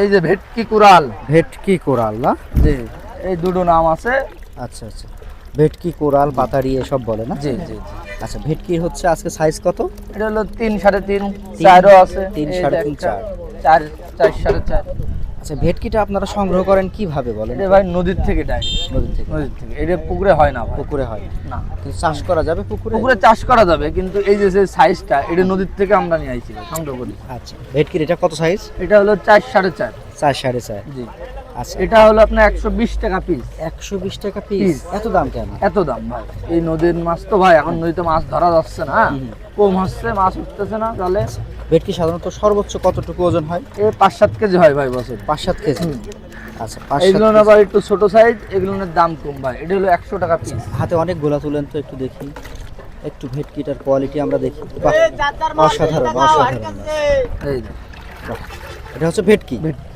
এই যে ভেটকি কোরাল ভেটকি কোরাল না? জি এই দুটো নাম আছে। আচ্ছা আচ্ছা। ভেটকি কোরাল পাতারি এসব বলে না? জি জি জি। আচ্ছা ভেটকি হচ্ছে আজকে সাইজ কত? এটা হলো তিন সাড়ে তিন চারও আছে। তিন, সাড়ে তিন, চার। চার চার সাড়ে চার। আচ্ছা ভেটকিটা আপনারা সংগ্রহ করেন কীভাবে বলেন এটা ভাই নদীর থেকে ডাইরেক্ট নদীর থেকে। নদীর থেকে। এটা পুকুরে হয় না পুকুরে হয় না। কিন্তু চাষ করা যাবে পুকুরে? পুকুরে চাষ করা যাবে কিন্তু এই যে সাইজটা এটা নদীর থেকে আমরা নিয়ে আইছি সংগ্রহ করি। আচ্ছা ভেটকির এটা কত সাইজ এটা হলো চার সাড়ে চার। চার সাড়ে চার। জি। আচ্ছা এটা হলো আপনার একশো বিশ টাকা পিস একশো বিশ টাকা পিস এত দাম কেন? এত দাম ভাই। এই নদীর মাছ তো ভাই এখন নদীতে মাছ ধরা যাচ্ছে না। কম হচ্ছে মাছ উঠতেছে না তাহলে ভেটকি সাধারণত সর্বোচ্চ কতটুকু ওজন হয়? এ পাঁচ সাত কেজি হয় ভাই বছর। পাঁচ সাত কেজি। আচ্ছা। আবার একটু ছোট সাইজ এগুলোর দাম কম ভাই। এটা হলো একশো টাকা পিস হাতে অনেক গোলা তুলেন তো একটু দেখি। একটু ভেটকিটার কোয়ালিটি আমরা দেখি। অসাধারণ অসাধারণ এই এটা হচ্ছে ভেটকি? ভেট-